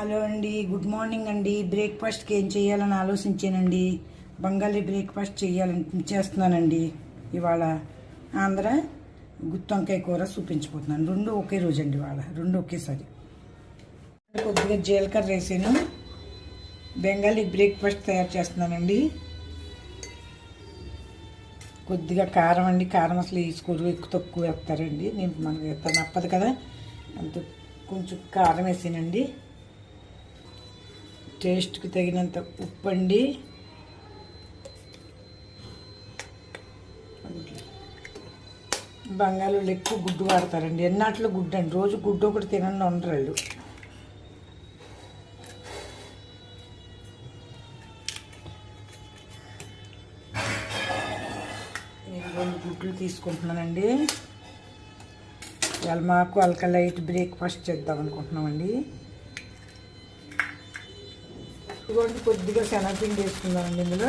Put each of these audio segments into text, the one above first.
Hello అండి good morning అండి. బ్రేక్ఫాస్ట్కి ఏం చేయాలని ఆలోచించానండి. బంగాళీ బ్రేక్ఫాస్ట్ చేయాలని చేస్తున్నానండి. ఇవాళ ఆంధ్ర గుత్తొంకాయ కూర చూపించిపోతున్నాను రెండు ఒకే రోజు అండి ఇవాళ. రెండు ఒకేసారి. కొద్దిగా జీలకర్ర వేసాను. బెంగాలీ బ్రేక్ఫాస్ట్ తయారు చేస్తున్నానండి. కొద్దిగా కారం అండి. కారం అసలు వేసుకోరు ఎక్కువ తక్కువ వేస్తారండి. నేను మనకి తప్పదు కదా. అంత కొంచెం కారం వేసానండి. టేస్ట్కి తగినంత ఉప్పు అండి బంగాళాలు ఎక్కువ గుడ్డు వాడతారండి. ఎన్నాట్లో గుడ్డు అండి రోజు గుడ్డు ఒకటి తినండి ఉండరు వాళ్ళు నేను రెండు గుడ్లు తీసుకుంటున్నానండి. ఇవాళ మాకు అల్క లైట్ బ్రేక్ఫాస్ట్ చేద్దాం అనుకుంటున్నామండి ఇదిగోండి కొద్దిగా శనగపిండి వేసుకుందామండి ఇందులో.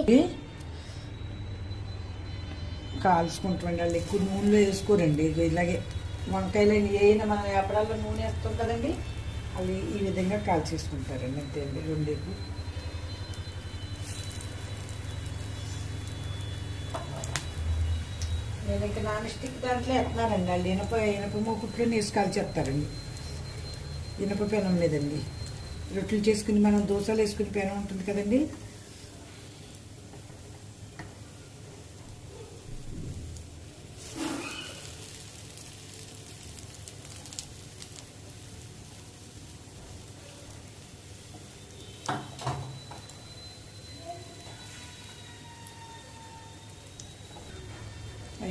ఇది కాల్చుకుంటామండి వాళ్ళు ఎక్కువ నూనెలో వేసుకోరండి. ఇలాగే వంకాయలు అయినా మనం వేపడాల్లో నూనె వేస్తాం కదండి వాళ్ళు ఈ విధంగా కాల్చేసుకుంటారండి అంతే అండి రెండేపు. నేను ఇంకా నాన్ స్టిక్ దాంట్లో ఎత్తున్నానండి వాళ్ళు ఇనప ఇనప మూకుట్లో వేసి కాల్చేస్తారండి ఇనప పెనం మీదండి రొట్టెలు చేసుకుని మనం దోశలు వేసుకుని పెనం ఉంటుంది కదండి.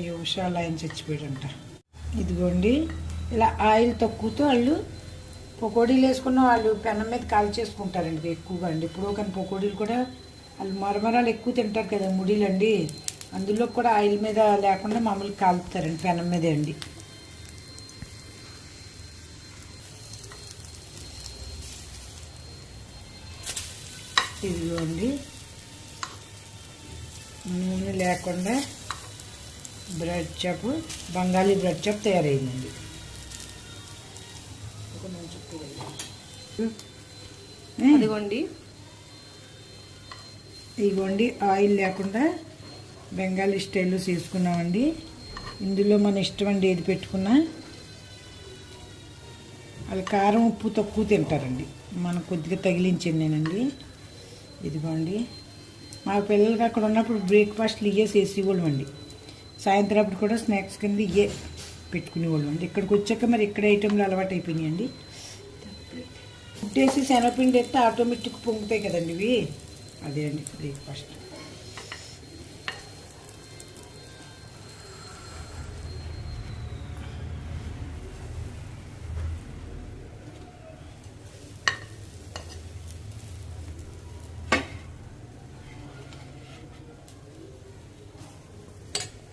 ఈ ఉషాలు ఆయన చచ్చిపోయాడంట. ఇదిగోండి ఇలా ఆయిల్ తక్కువతో వాళ్ళు పకోడీలు వేసుకున్న వాళ్ళు పెనం మీద కాల్ చేసుకుంటారండి ఎక్కువగా అండి. ఇప్పుడు కానీ పకోడీలు కూడా వాళ్ళు మరమరాలు ఎక్కువ తింటారు కదా ముడీలు అండి అందులో కూడా ఆయిల్ మీద లేకుండా మామూలు కాలుపుతారండి పెనం మీదే అండి. ఇదిగోండి నూనె లేకుండా bread chop Bengali bread chop తయారైందండి. అదిగోండి. ఇదిగోండి ఆయిల్ లేకుండా బెంగాలీ స్టైల్లో చేసుకున్నామండి. ఇందులో మన ఇష్టం అండి ఏది పెట్టుకున్నా. వాళ్ళు కారం ఉప్పు తక్కువ తింటారండి. మనం కొద్దిగా తగిలించింది నేనండి ఇదిగోండి. మా పిల్లలకి అక్కడ ఉన్నప్పుడు బ్రేక్ఫాస్ట్లు ఇవే చేసేవాళ్ళం అండి సాయంత్రం అప్పుడు కూడా స్నాక్స్ కింద ఇవే పెట్టుకునేవాళ్ళం. అండి ఇక్కడికి వచ్చాక మరి ఇక్కడ ఐటెంలు అలవాటు అయిపోయినాయండి పుట్టేసి శనగపిండి ఎత్తే ఆటోమేటిక్ పొంగుతాయి కదండి ఇవి. అదే అండి బ్రేక్ఫాస్ట్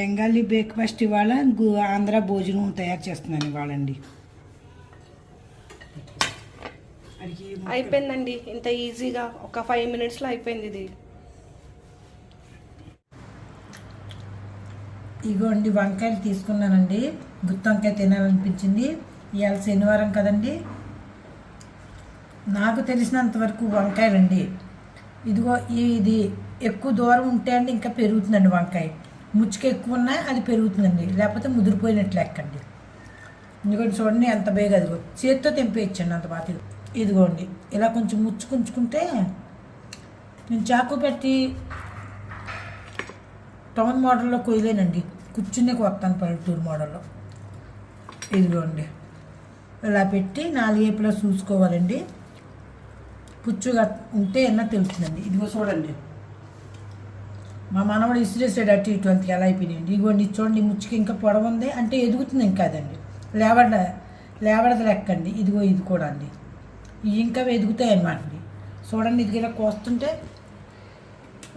బెంగాలీ బ్రేక్ఫాస్ట్ ఇవాళ ఆంధ్ర భోజనం తయారు చేస్తున్నాను ఇవాళండి. అడిగి అయిపోయిందండి. ఇంత ఈజీగా ఒక ఫైవ్ మినిట్స్లో అయిపోయింది ఇది. ఇగోండి వంకాయలు తీసుకున్నానండి. గుత్తి వంకాయ తినాలనిపించింది. ఇవాళ శనివారం కదండి. నాకు తెలిసినంత వరకు వంకాయలండి. ఇదిగో ఇది ఎక్కువ దూరం ఉంటే అండి ఇంకా పెరుగుతుందండి వంకాయ. ముచ్చుకు ఎక్కువ ఉన్నా అది పెరుగుతుందండి. లేకపోతే ముదిరిపోయినట్లు లెక్కండి. ఎందుకంటే చూడండి ఎంత బేగ అదిగో. చేతితో తెంపేయచ్చండి అంత బాగా ఇదిగోండి. ఇలా కొంచెం ముచ్చుకుంచుకుంటే నేను చాకు పెట్టి టౌన్ మోడల్లో కొయ్యలేనండి. కూర్చునే కొత్తాను పల్లెటూరు మోడల్లో. ఇదిగోండి. ఇలా పెట్టి నాలుగు వేపులా చూసుకోవాలండి. పుచ్చుగా ఉంటే అన్న తెలుస్తుందండి. ఇదిగో చూడండి. మా మనవడు ఇసిరేసాడు అటు ఇటువంటి ఎలా అయిపోయినాయండి. ఇదిగోండి చూడండి ముచ్చుకి ఇంకా పొడవుంది అంటే ఎదుగుతుంది ఇంకా అదండి. లేవడ లేవడది లెక్కండి. ఇదిగో ఇది కూడా అండి. ఇవి ఇంకా ఎదుగుతాయి అన్నమాట అండి చూడండి ఇది ఇలా కోస్తుంటే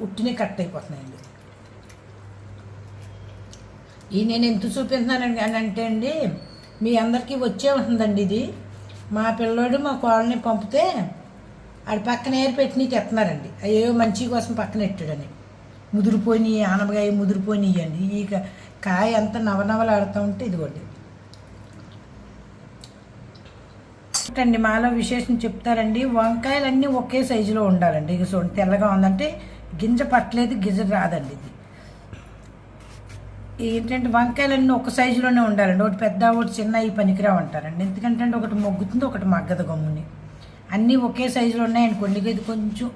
ఉట్టినే కట్ అయిపోతున్నాయండి. ఈ నేను ఎంత చూపిస్తున్నానండి అని అంటే అండి మీ అందరికీ వచ్చే ఉంటుందండి ఇది. మా పిల్లోడు మా కోళ్ళని పంపితే ఆడ పక్కన ఏరు నీకు తెస్తున్నారండి అయ్యో మంచి కోసం పక్కన ఎట్టాడని. ముదిరిపోయినాయి ఆనపకాయ ముదిరిపోయినాయండి ఈ కాయ అంతా నవనవలాడుతూ ఉంటే ఇదిగోండి. అండి మాలో విశేషం చెప్తారండి. వంకాయలు అన్నీ ఒకే సైజులో ఉండాలండి. ఇక చూడండి తెల్లగా ఉందంటే గింజ పట్టలేదు గింజ రాదండి ఇది. ఏంటంటే వంకాయలన్నీ ఒక సైజులోనే ఉండాలండి. ఒకటి పెద్ద ఒకటి చిన్న ఈ పనికిరావు అంటారండి. ఎందుకంటే ఒకటి మొగ్గుతుంది ఒకటి మగ్గదు గమ్ముని. అన్నీ ఒకే సైజులో ఉన్నాయనుకోండి కొన్ని ఇది కొంచెం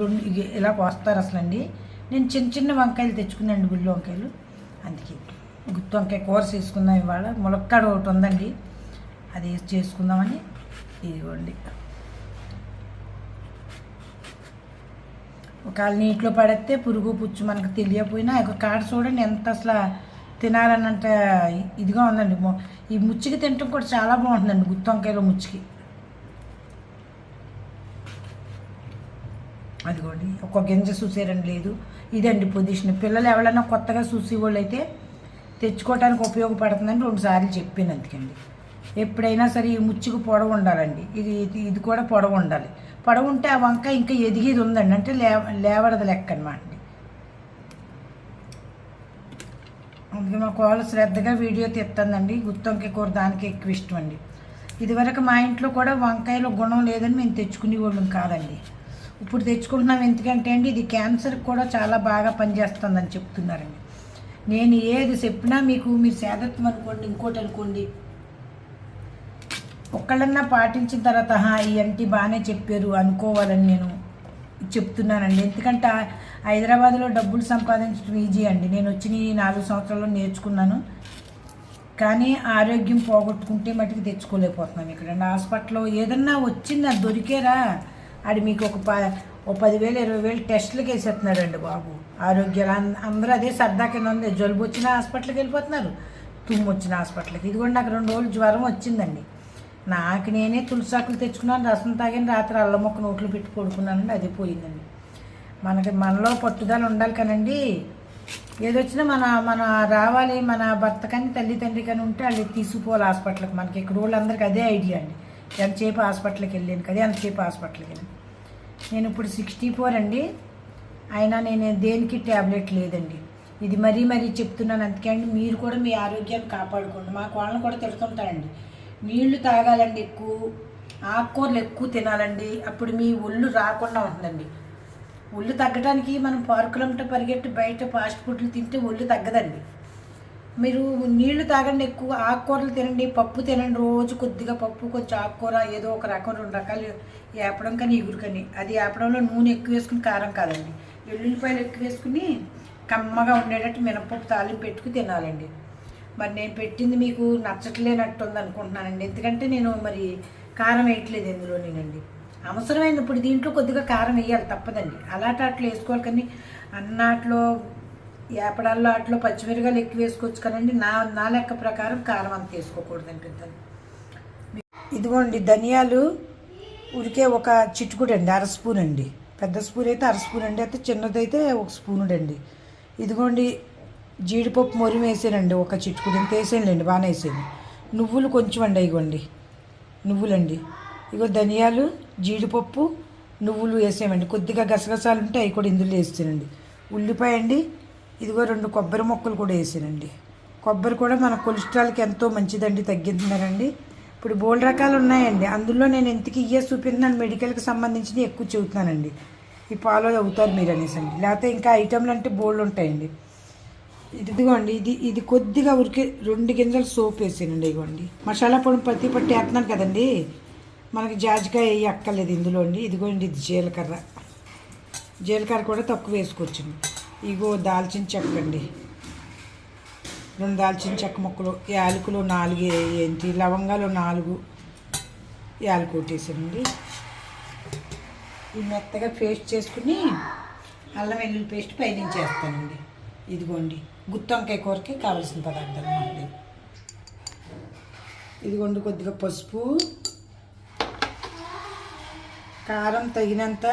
రెండు ఇలా కోస్తారు అసలండి. నేను చిన్న చిన్న వంకాయలు తెచ్చుకున్నాను గుళ్ళు వంకాయలు. అందుకే గుత్తి వంకాయ కూర చేసుకుందాం ఇవాళ. ములక్కాడ ఒకటి ఉందండి. అది చేసుకుందామని ఇదిగోండి. ఒకవేళ నీటిలో పడేస్తే పురుగు పుచ్చు మనకు తెలియకపోయినా ఒక కాడ చూడండి ఎంత అసలు తినాలన్నంత ఇదిగా ఉందండి. ఈ ముచ్చికి తినటం కూడా చాలా బాగుంటుందండి గుత్తి వంకాయలో ముచ్చికి. అదిగోండి ఒక గింజ చూసేరని లేదు. ఇదండి పొజిషన్ పిల్లలు ఎవరైనా కొత్తగా చూసి వాళ్ళు అయితే తెచ్చుకోవడానికి ఉపయోగపడుతుందని రెండు సార్లు చెప్పాను అందుకండి. ఎప్పుడైనా సరే ఈ ముచ్చుకు పొడవు ఉండాలండి. ఇది ఇది కూడా పొడవు ఉండాలి. పొడవు ఉంటే ఆ వంకాయ ఇంకా ఎదిగేది ఉందండి. అంటే లేవ లేవడది లెక్క అనమాట అండి. అందుకే మా కోళ్ళ శ్రద్ధగా వీడియో తీస్తుందండి గుత్తొంకాయ కూర దానికి ఎక్కువ ఇష్టం అండి. ఇదివరకు మా ఇంట్లో కూడా వంకాయలో గుణం లేదని మేము తెచ్చుకునే వాళ్ళం కాదండి. ఇప్పుడు తెచ్చుకుంటున్నాం ఎందుకంటే అండి ఇది క్యాన్సర్కి కూడా చాలా బాగా పనిచేస్తుందని చెప్తున్నారండి. నేను ఏది చెప్పినా మీకు మీరు సేదత్వం అనుకోండి ఇంకోటి అనుకోండి. ఒక్కళ్ళన్నా పాటించిన తర్వాత ఈ అంటీ బాగానే చెప్పారు అనుకోవాలని నేను చెప్తున్నానండి. ఎందుకంటే హైదరాబాద్లో డబ్బులు సంపాదించడం ఈజీ అండి. నేను వచ్చిన ఈ నాలుగు సంవత్సరాల్లో నేర్చుకున్నాను. కానీ ఆరోగ్యం పోగొట్టుకుంటే మటుకు తెచ్చుకోలేకపోతున్నాం ఇక్కడ. హాస్పిటల్లో ఏదన్నా వచ్చింది అది దొరికేరా? అది మీకు ఒక ప ఒక పదివేలు ఇరవై వేలు టెస్టులకు వేసేస్తున్నాడండి బాబు. ఆరోగ్యాలు అందరూ అదే సరదా కింద ఉంది. జలుబు వచ్చిన హాస్పిటల్కి వెళ్ళిపోతున్నారు. తుమ్ము వచ్చిన హాస్పిటల్కి. ఇది కూడా నాకు రెండు రోజులు జ్వరం వచ్చిందండి. నాకు నేనే తులసాకులు తెచ్చుకున్నాను రసం తాగిన రాత్రి అల్లం మొక్క నోట్లో పెట్టి పడుకున్నానండి అది పోయిందండి. మనకి మనలో పట్టుదల ఉండాలి కానండి ఏదొచ్చినా మన మన రావాలి మన భర్త కానీ తల్లి తండ్రి కానీ ఉంటే వాళ్ళు తీసుకుపోవాలి హాస్పిటల్కి. మనకి ఇక్కడ వాళ్ళందరికీ అదే ఐడియా అండి. ఎంతసేపు హాస్పిటల్కి వెళ్ళాను కదా ఎంతసేపు హాస్పిటల్కి వెళ్ళాను. నేను ఇప్పుడు సిక్స్టీ ఫోర్ అండి. అయినా నేను దేనికి ట్యాబ్లెట్ లేదండి. ఇది మరీ మరీ చెప్తున్నాను. అందుకే అండి మీరు కూడా మీ ఆరోగ్యాన్ని కాపాడుకోండి. మా వాళ్ళని కూడా తిడుతుంటారండి. నీళ్ళు తాగాలండి ఎక్కువ ఆకుకూరలు ఎక్కువ తినాలండి. అప్పుడు మీ ఒళ్ళు రాకుండా ఉంటుందండి. ఒళ్ళు తగ్గడానికి మనం పార్కులంటే పరిగెట్టి బయట ఫాస్ట్ ఫుడ్లు తింటే ఒళ్ళు తగ్గదండి. మీరు నీళ్ళు తాగండి ఎక్కువ ఆకుకూరలు తినండి పప్పు తినండి రోజు కొద్దిగా పప్పు కొంచెం ఆకుకూర ఏదో ఒక రకం రెండు రకాలు ఏపడం కానీ ఇగురు కానీ. అది ఏపడంలో నూనె ఎక్కువ వేసుకుని కారం కాదండి. ఎల్లుల్లిపాయలు ఎక్కువ వేసుకుని కమ్మగా ఉండేటట్టు మినపప్పు తాలింపు పెట్టుకుని తినాలండి. మరి నేను పెట్టింది మీకు నచ్చట్లేనట్టు ఉంది అనుకుంటున్నానండి. ఎందుకంటే నేను మరి కారం వేయట్లేదు ఎందులో నేనండి అవసరమైనప్పుడు ఇప్పుడు దీంట్లో కొద్దిగా కారం వేయాలి తప్పదండి. అలాంటి అట్లా వేసుకోవాలి కానీ అన్నాట్లో ఏపడాల్లో వాటిలో పచ్చిమిరకాయలు ఎక్కువ వేసుకోవచ్చు కదండి. నా నా లెక్క ప్రకారం కారం అంత వేసుకోకూడదు అనిపిస్తుంది ఇదిగోండి ధనియాలు ఉరికే ఒక చిటుకుడు అండి అర స్పూన్ అండి పెద్ద స్పూన్ అయితే అర స్పూన్ అండి అయితే చిన్నదైతే ఒక స్పూనుడు అండి ఇదిగోండి జీడిపప్పు మొరిమి వేసానండి ఒక చిట్టుకుడు ఇంత వేసానులేండి బాగానే వేసాను నువ్వులు కొంచెం అండి ఇవ్వండి నువ్వులండి. ఇగో ధనియాలు జీడిపప్పు నువ్వులు వేసామండి కొద్దిగా గసగసాలు ఉంటే అవి కూడా ఇందులో వేస్తానండి. ఉల్లిపాయ అండి ఇదిగో రెండు కొబ్బరి మొక్కలు కూడా వేసానండి. కొబ్బరి కూడా మన కొలెస్ట్రాల్కి ఎంతో మంచిదండి తగ్గిస్తున్నారండి ఇప్పుడు బోల్డ్ రకాలు ఉన్నాయండి. అందులో నేను ఎంతకి ఇయ్యే చూపిస్తున్నాను మెడికల్కి సంబంధించి ఎక్కువ చెబుతున్నానండి. ఈ పాలో అవుతారు మీరు అనేసి అండి. లేకపోతే ఇంకా ఐటెంలు అంటే బోల్డ్ ఉంటాయండి. ఇదిగోండి ఇది ఇది కొద్దిగా ఉరికి రెండు గింజలు సోప్ వేసానండి ఇదిగోండి. మసాలా పొడి పత్తి పట్టి వేస్తున్నాను కదండి. మనకి జాజికాయ వేయ అక్కర్లేదు ఇందులో అండి ఇదిగోండి ఇది జీలకర్ర. జీలకర్ర కూడా తక్కువ వేసుకోవచ్చండి. ఇగో దాల్చిన చెక్క అండి రెండు దాల్చిన చెక్క ముక్కలు యాలకులు నాలుగు ఏంటి లవంగాలు నాలుగు యాలకు వేసానండి ఈ మెత్తగా పేస్ట్ చేసుకుని అల్లం వెల్లుల్లి పేస్ట్ పైనుంచి వేస్తానండి ఇదిగోండి గుత్తొంకాయ కూరకి కావాల్సిన పదార్థాలు అండి ఇదిగోండి కొద్దిగా పసుపు కారం తగినంత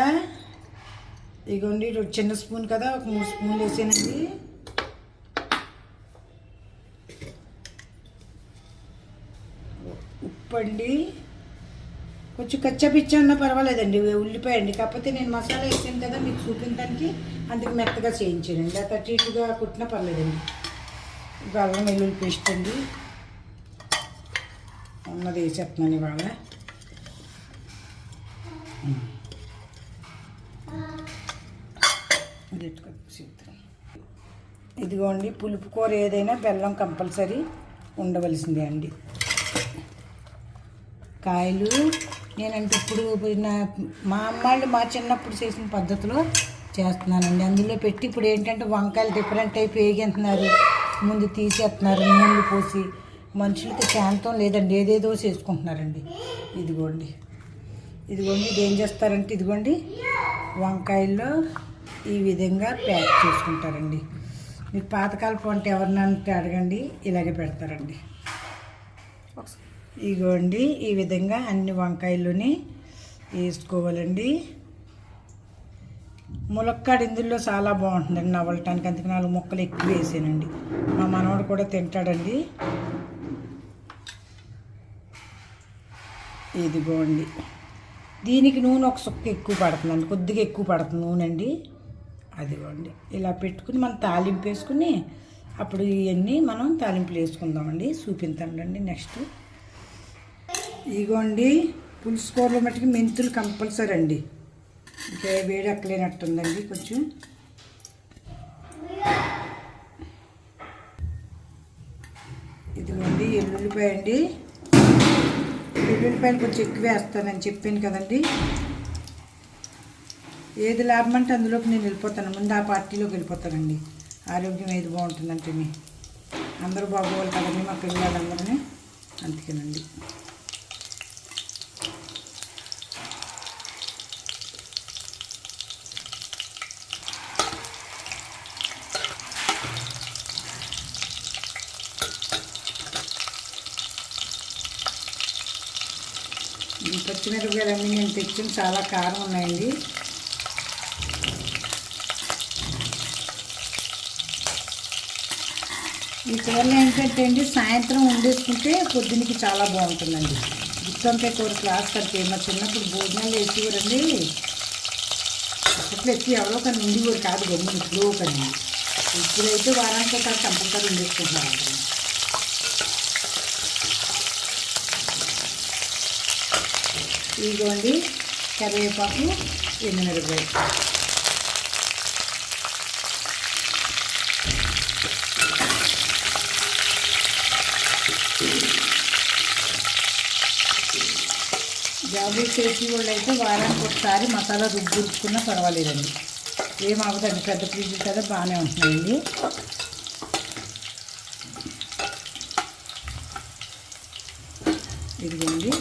ఇదిగోండి చిన్న స్పూన్ కదా ఒక మూడు స్పూన్లు వేసానండి. ఉప్పు అండి కొంచెం కచ్చా పిచ్చా అన్నా పర్వాలేదండి ఉల్లిపాయ అండి కాకపోతే నేను మసాలా వేసాను కదా మీకు చూపించడానికి అందుకు మెత్తగా చేయించానండి. అట్లా అటు ఇటుగా కుట్టినా పర్లేదండి ఇప్పుడు అల్లం వెల్లుల్లి పేస్ట్ అండి. ఉన్నది వేసేస్తున్నాను ఇవాళ. ఇది చూద్దాం. ఇదిగోండి పులుపు కూర ఏదైనా బెల్లం కంపల్సరీ ఉండవలసిందే అండి. కాయలు నేనంటే ఇప్పుడు నా మా అమ్మాళ్ళు మా చిన్నప్పుడు చేసిన పద్ధతిలో చేస్తున్నానండి. అందులో పెట్టి ఇప్పుడు ఏంటంటే వంకాయలు డిఫరెంట్ టైప్ వేగింటున్నారు. ముందు తీసేస్తున్నారు నూనెలు పోసి. మనుషులకి శాంతం లేదండి ఏదేదో చేసుకుంటున్నారండి. ఇదిగోండి. ఇదిగోండి ఇది ఏం చేస్తారంటే ఇదిగోండి వంకాయల్లో ఈ విధంగా ప్యాక్ చేసుకుంటారండి. మీకు పాతకాలపు అంటే ఎవరినంటే అడగండి ఇలాగే పెడతారండి. ఒకసారి ఇగోండి ఈ విధంగా అన్ని వంకాయలుని వేసుకోవాలండి. ములక్కాడు ఇందులో చాలా బాగుంటుందండి నవ్వలటానికి అందుకే నాలుగు ముక్కలు ఎక్కువ వేసానండి. మా మనవడు కూడా తింటాడండి. ఇదిగోండి. దీనికి నూనె ఒక సుక్క ఎక్కువ పడుతుందండి కొద్దిగా ఎక్కువ పడుతుంది నూనె అండి. అదిగోండి. ఇలా పెట్టుకుని మనం తాలింపు వేసుకుని అప్పుడు ఇవన్నీ మనం తాలింపులు వేసుకుందామండి. చూపించండి నెక్స్ట్. ఇగోండి పులుసు కూరలో మట్టుకు మెంతులు కంపల్సరీ అండి. ఇంకా వేడి అక్కలేనట్టుందండి కొంచెం. ఇదిగోండి ఎల్లుల్లిపాయ అండి ఎల్లుల్లిపాయలు కొంచెం ఎక్కువ వేస్తానని చెప్పాను కదండి. ఏది లాభం అంటే అందులోకి నేను వెళ్ళిపోతాను. ముందు ఆ పార్టీలోకి వెళ్ళిపోతానండి. ఆరోగ్యం ఏది బాగుంటుందంటే అందరూ బాగోవాలి కదండి మా పిల్లలందరినీ. అందుకేనండి. పచ్చిమిరపకాయలన్నీ నేను తెచ్చిన చాలా కారం ఉన్నాయండి. ఈ కూరలు ఏంటంటే అండి సాయంత్రం వండేసుకుంటే పొద్దునకి చాలా బాగుంటుందండి. గుత్తొంకాయ కూర క్లాస్ కడితే మా చిన్నప్పుడు భోజనాలు వేసేవారండి అప్పట్లో ఎక్కి ఎవరో కానీ ఉండేవారు కాదు గమ్మున ఇప్పుడు కానీ ఇప్పుడైతే వారానికి ఒక కంపల్సరీ వండేసుకుంటున్నారు ఇదిగోండి కరివేపాకు ఎనిమిది రూపాయలు జాబు చేసి వాళ్ళు అయితే వారానికి ఒకసారి మసాలా రుబ్బుచ్చుకున్నా పర్వాలేదండి. ఏం అవ్వదండి పెద్ద ఫ్రిడ్జ్ కదా బాగానే ఉంటుందండి ఇదిగోండి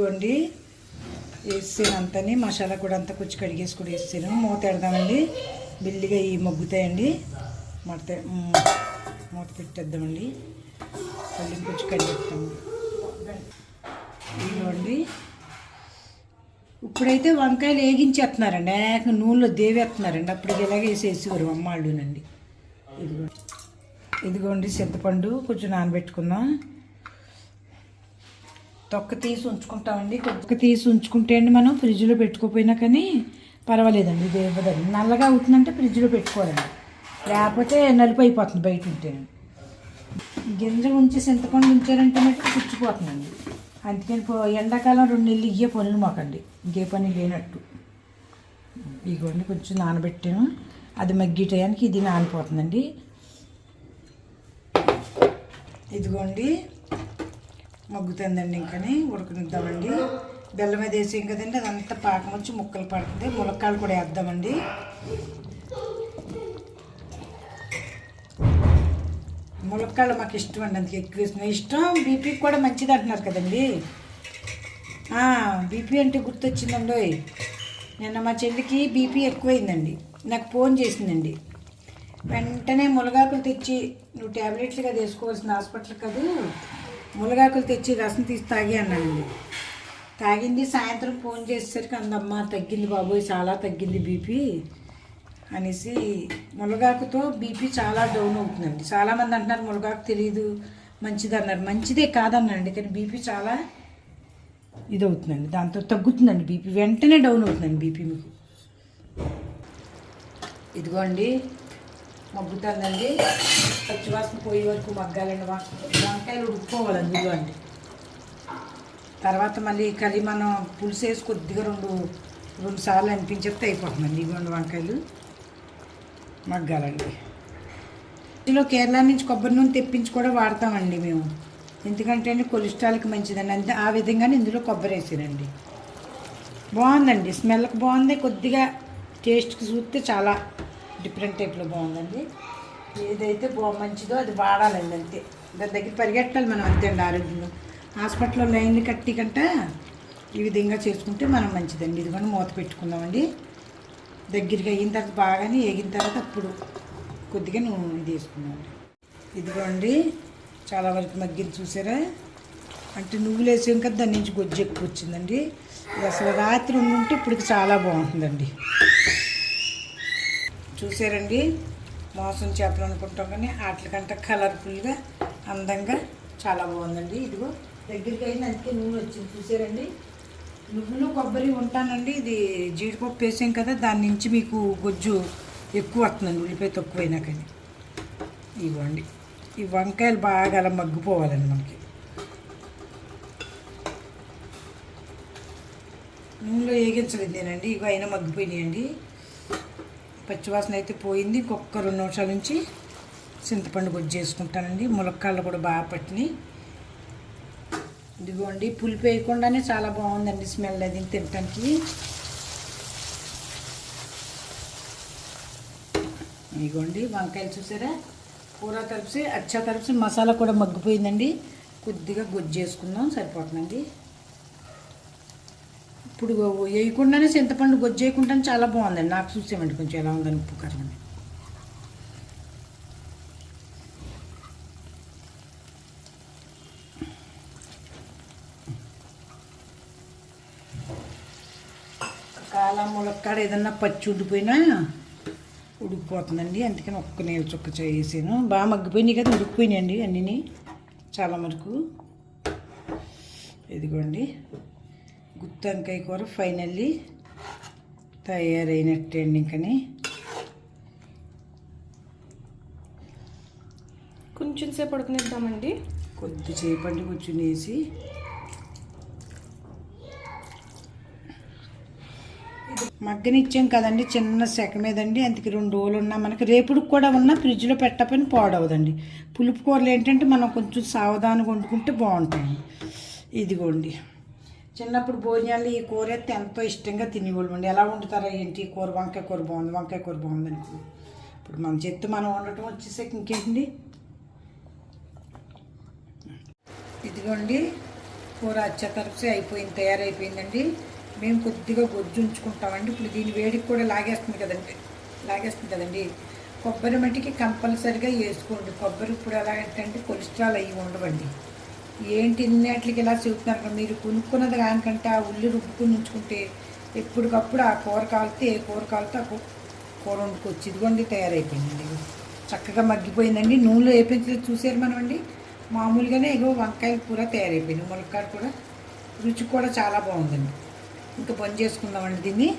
ఇదిగోండి. వేసాను అంతని మసాలా కూడా అంతా కొంచెం కడిగేసి కూడా వేసాను. మూత పెడదామండి. బిల్లిగా ఈ మగ్గుతాయండి. మడత మూత పెట్టేద్దామండి. మళ్ళీ కొంచెం కడిగేస్తాము ఇదిగోండి. ఇప్పుడైతే వంకాయలు వేగించేస్తున్నారండి. ఏక నూనెలో దేవేస్తున్నారండి. అప్పటికి ఇలాగే వేసేసేవారు అమ్మాళ్ళునండి ఇదిగో ఇదిగోండి చింతపండు కొంచెం నానబెట్టుకుందాం. తొక్క తీసి ఉంచుకుంటామండి. తొక్క తీసి ఉంచుకుంటే అండి మనం ఫ్రిడ్జ్లో పెట్టుకోపోయినా కానీ పర్వాలేదండి ఇది ఇవ్వదండి. నల్లగా అవుతుందంటే ఫ్రిడ్జ్లో పెట్టుకోవాలండి. లేకపోతే నలుపు అయిపోతుంది బయట ఉంటే. గింజ ఉంచి చింతపండు ఉంచారంటే మటుకు పుచ్చిపోతుందండి. అందుకని పో- ఎండాకాలం రెండు నెలలు ఇయ్యే పనులు మాకండి. ఇంకే పని లేనట్టు. ఇగోండి కొంచెం నానబెట్టాను. అది మగ్గి టయానికి ఇది నానిపోతుందండి. ఇదిగోండి. మగ్గుతుందండి ఇంకని ఉడకనిద్దామండి. బెల్లం మీద వేసాం కదండి అదంతా పాకం వచ్చి ముక్కలు పడుతుంది. ములక్కాయలు కూడా వేద్దామండి. ములక్కాయలు మాకు ఇష్టం అండి అందుకే ఎక్కువ ఇష్టం. బీపీకి కూడా మంచిది అంటున్నారు కదండి. బీపీ అంటే గుర్తొచ్చిందండి నిన్న మా చెల్లికి బీపీ ఎక్కువైందండి. నాకు ఫోన్ చేసిందండి. వెంటనే ములగాకులు తెచ్చి నువ్వు ట్యాబ్లెట్లుగా తీసుకోవాల్సిన హాస్పిటల్ కాదు? మునగాకులు తెచ్చి రసం తీసి తాగి అన్నానండి. తాగింది సాయంత్రం ఫోన్ చేసేసరికి అందమ్మ తగ్గింది బాబోయ్ చాలా తగ్గింది బీపీ అనేసి మునగాకుతో బీపీ చాలా డౌన్ అవుతుందండి. చాలామంది అంటున్నారు మునగాకు తెలియదు మంచిది అన్నారు. మంచిదే కాదన్నారండి కానీ బీపీ చాలా ఇది అవుతుందండి దాంతో తగ్గుతుందండి బీపీ. వెంటనే డౌన్ అవుతుందండి బీపీ మీకు. ఇదిగోండి. మగ్గుతుందండి పచ్చివాసన పోయే వరకు మగ్గాలండి వంకాయలు ఉడుక్కోవాలి అందులో అండి. తర్వాత మళ్ళీ కర్రీ మనం పులుసు వేసి కొద్దిగా రెండు రెండు సార్లు అనిపించేస్తే అయిపోతుందండి ఇవ్వండి వంకాయలు. మగ్గాలండి. ఇందులో కేరళ నుంచి కొబ్బరి నూనె తెప్పించి కూడా వాడతామండి మేము. ఎందుకంటే అండి కొలెస్ట్రాల్కి మంచిదండి. అంతే ఆ విధంగానే ఇందులో కొబ్బరి వేసానండి బాగుందండి. స్మెల్కి బాగుంది. కొద్దిగా టేస్ట్కి చూస్తే చాలా డిఫరెంట్ టైప్లో బాగుందండి. ఏదైతే బాగు మంచిదో అది వాడాలండి అంతే. దాని దగ్గర పరిగెట్టాలి మనం అంతే అండి ఆరోగ్యంలో హాస్పిటల్లో లైన్లు కట్టి కంట ఈ విధంగా చేసుకుంటే మనం మంచిదండి. ఇది కూడా మూత పెట్టుకుందామండి. దగ్గరికి అయిన తర్వాత బాగానే ఎగిన తర్వాత అప్పుడు కొద్దిగా నూనె ఇది వేసుకుందామండి. ఇదిగోండి చాలా వరకు మగ్గిలు చూసారా? అంటే నువ్వులు వేసాం కదా దాని నుంచి గొజ్జు ఎక్కువ వచ్చిందండి. అసలు రాత్రి ఉంటే ఇప్పటికి చాలా బాగుంటుందండి. చూసారండి? మోసం చేపలు అనుకుంటాం కానీ వాటికంటే కలర్ఫుల్గా అందంగా చాలా బాగుందండి. ఇదిగో దగ్గరికి అయిన అందుకే నూనె వచ్చింది. చూసారండి? నువ్వులు కొబ్బరి ఉంటానండి. ఇది జీడిపప్పు వేసాం కదా దాని నుంచి మీకు గొజ్జు ఎక్కువ వస్తుందండి ఉల్లిపాయ తక్కువైనా కానీ. ఇవ్వండి. ఈ వంకాయలు బాగా అలా మగ్గిపోవాలండి మనకి. నూనెలో వేగించలేదేనండి ఇవి అయినా మగ్గిపోయినాయండి. పచ్చివాసన అయితే పోయింది. ఇంకొక రెండు నిమిషాల నుంచి చింతపండు గుజ్జు చేసుకుంటానండి. ములక్కాళ్ళు కూడా బాగా పట్టినాయి. ఇదిగోండి పులుపు వేయకుండానే చాలా బాగుందండి స్మెల్ అది తినటానికి. ఇదిగోండి వంకాయలు చూసారా? కూర తరిపి అచ్చా తరిపి మసాలా కూడా మగ్గిపోయిందండి. కొద్దిగా గుజ్జు చేసుకుందాం సరిపోతుందండి. ఇప్పుడు వేయకుండానే చింతపండు గొజ్జేయకుండానే చాలా బాగుందండి. నాకు చూసామండి కొంచెం ఎలా ఉందని ఉప్పు కారం అని. ములక్కాడ ఏదన్నా పచ్చి ఉడిపోయినా ఉడికిపోతుందండి. అందుకని ఒక్క నీళ్ళు చుక్క చేసాను బాగా మగ్గిపోయినాయి కదా ఉడికిపోయినాయండి అన్నీ చాలా మటుకు ఇదిగోండి. గుత్తంకాయ కూర ఫైనల్లీ తయారైనట్టే అండి ఇంకని. కొంచెం సేపు ఉడకనిద్దామండి. కొద్దిసేపు అండి కొంచెం వేసి మగ్గనిచ్చాం కదండి చిన్న సెక మీదండి. అందుకే రెండు రోజులు ఉన్నా మనకి. రేపుడికి కూడా ఉన్నా ఫ్రిడ్జ్లో పెట్టకపోయినా పాడవదండి. పులుపు కూరలు ఏంటంటే మనం కొంచెం సావధానంగా వండుకుంటే బాగుంటాయండి. ఇదిగోండి. చిన్నప్పుడు భోజనాలు ఈ కూర అయితే ఎంతో ఇష్టంగా తినేవాళ్ళు అండి. ఎలా వండుతారా ఏంటి? ఈ కూర వంకాయ కూర బాగుంది వంకాయ కూర బాగుంది అనుకో ఇప్పుడు మన చెత్త మనం వండటం వచ్చేసాక ఇంకేంటి ఇదిగోండి కూర అచ్చతరపు అయిపోయింది తయారైపోయిందండి. మేము కొద్దిగా గొజ్జు ఉంచుకుంటామండి. ఇప్పుడు దీని వేడికి కూడా లాగేస్తుంది కదండి. లాగేస్తుంది కదండి. కొబ్బరి మట్టికి కంపల్సరిగా వేసుకోండి. కొబ్బరి ఇప్పుడు ఎలా అంటే కొలెస్ట్రాల్ అయ్యి ఉండవండి. ఏంటి ఇన్నిటికి ఇలా చెబుతున్నారు కదా, మీరు కొనుక్కున్నది దానికంటే ఆ ఉల్లి రుబ్బుకుని ఉంచుకుంటే ఎప్పటికప్పుడు ఆ కూర కాలితే ఏ కూర కాలితే ఆ కూ- కూర వండుకోవచ్చు. ఇదిగోండి తయారైపోయిందండి. చక్కగా మగ్గిపోయిందండి. నూనెలో వేపించలేదు చూసారు మనం అండి మామూలుగానే ఇగో వంకాయ కూర తయారైపోయింది ములక్కాడ కూడా రుచి కూడా చాలా బాగుందండి. ఇంకా బంద్ చేసుకుందామండి దీన్ని.